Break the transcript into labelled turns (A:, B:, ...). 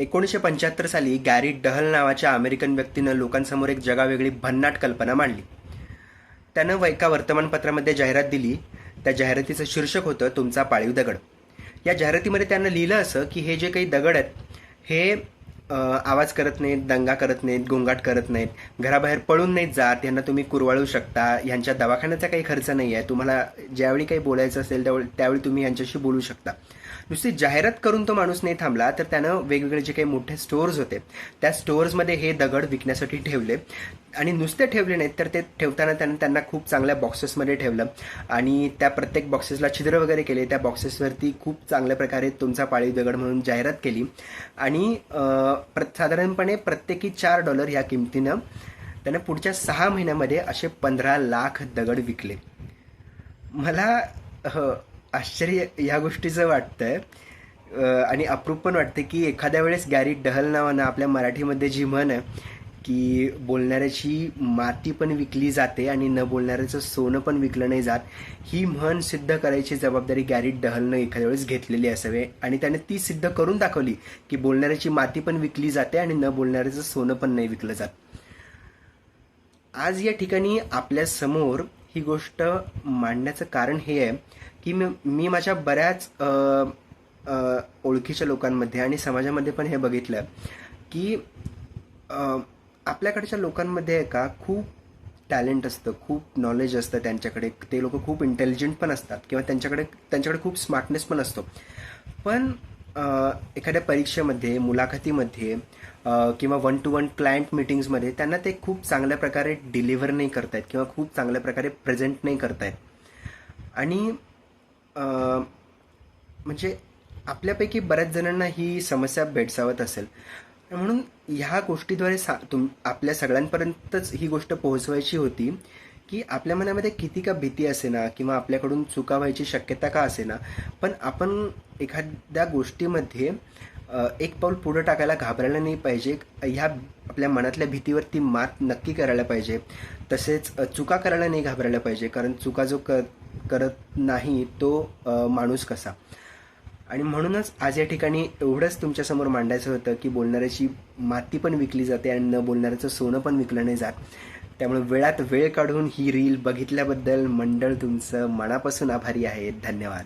A: एकोणीसशे पंच्याहत्तर साली गॅरी डहल नावाच्या अमेरिकन व्यक्तीनं लोकांसमोर एक जगावेगळी भन्नाट कल्पना मांडली. त्यानं व एका वर्तमानपत्रामध्ये जाहिरात दिली. त्या जाहिरातीचं शीर्षक होतं तुमचा पाळीव दगड. या जाहिरातीमध्ये त्यानं लिहिलं असं की हे जे काही दगड आहेत हे आवाज करत नाहीत दंगा करत नाहीत गोंगाट करत नाहीत घराबाहेर पळून नाहीत जात यांना तुम्ही कुरवाळू शकता यांच्या दवाखान्याचा काही खर्च नाही आहे तुम्हाला ज्यावेळी काही बोलायचं असेल त्यावेळी त्यावेळी तुम्ही यांच्याशी बोलू शकता. नुसती जाहिरात करून तो माणूस नाही थांबला तर त्यानं वेगवेगळे जे काही मोठे स्टोअर्स होते त्या स्टोअर्समध्ये हे दगड विकण्यासाठी ठेवले. आणि नुसते ठेवले नाहीत तर ते ठेवताना त्यानं त्यांना खूप चांगल्या बॉक्सेसमध्ये ठेवलं. आणि त्या प्रत्येक बॉक्सेसला छिद्र वगैरे केले त्या बॉक्सेसवरती खूप चांगल्या प्रकारे तुमचा पाळीव दगड म्हणून जाहिरात केली. आणि प्र साधारणपणे प्रत्येकी चार डॉलर ह्या किमतीनं त्यानं पुढच्या सहा महिन्यामध्ये असे पंधरा लाख दगड विकले. मला आश्चर्य या गोष्टीचं वाटतंय. आणि अप्रूप पण वाटतं की एखाद्या वेळेस गॅरी डहल नावानं आपल्या मराठीमध्ये जी म्हण आहे की बोलणाऱ्याची माती पण विकली जाते आणि न बोलणाऱ्याचं सोनं पण विकलं नाही जात ही म्हण सिद्ध करायची जबाबदारी गॅरी डहलनं एखाद्या वेळेस घेतलेली असावे. आणि त्याने ती सिद्ध करून दाखवली की बोलणाऱ्याची माती पण विकली जाते आणि न बोलणाऱ्याचं सोनं पण नाही विकलं जात. आज या ठिकाणी आपल्यासमोर ही गोष्ट मांडण्याचं कारण हे आहे की मी मी माझ्या बऱ्याच ओळखीच्या लोकांमध्ये आणि समाजामध्ये पण हे बघितलं की आपल्याकडच्या लोकांमध्ये का खूप टॅलेंट असतं खूप नॉलेज असतं त्यांच्याकडे ते लोक खूप इंटेलिजंट पण असतात किंवा त्यांच्याकडे त्यांच्याकडे खूप स्मार्टनेस पण असतो. पण एखाद्या परीक्षेमध्ये मुलाखतीमध्ये किंवा वन टू वन क्लायंट मिटिंग्समध्ये त्यांना ते खूप चांगल्या प्रकारे डिलिव्हर नाही करतायत किंवा खूप चांगल्या प्रकारे प्रेझेंट नाही करतायत. आणि म्हणजे आपल्यापैकी बऱ्याच जणांना ही समस्या भेडसावत असेल. म्हणून ह्या गोष्टीद्वारे सा तुम आपल्या सगळ्यांपर्यंतच ही गोष्ट पोहोचवायची होती की आपल्या मनामध्ये किती का भीती असेना किंवा आपल्याकडून चुका व्हायची शक्यता का असेना. पण आपण एखाद्या गोष्टीमध्ये एक पाऊल पुढं टाकायला घाबरायला नाही पाहिजे. ह्या आपल्या मनातल्या भीतीवरती मात नक्की करायला पाहिजे. तसेच चुका करायला नाही घाबरायला पाहिजे. कारण चुका जो क करत नाही तो माणूस कसा? आणि म्हणूनच आज या ठिकाणी एवढंच तुमच्यासमोर मांडायचं होतं की बोलणाऱ्याची माती पण विकली जाते आणि न बोलणाऱ्याचं सोनं पण विकलं नाही जात. त्यामुळे वेळात वेळ काढून ही रील बघितल्याबद्दल मंडळ तुमचं मनापासून आभारी आहे. धन्यवाद.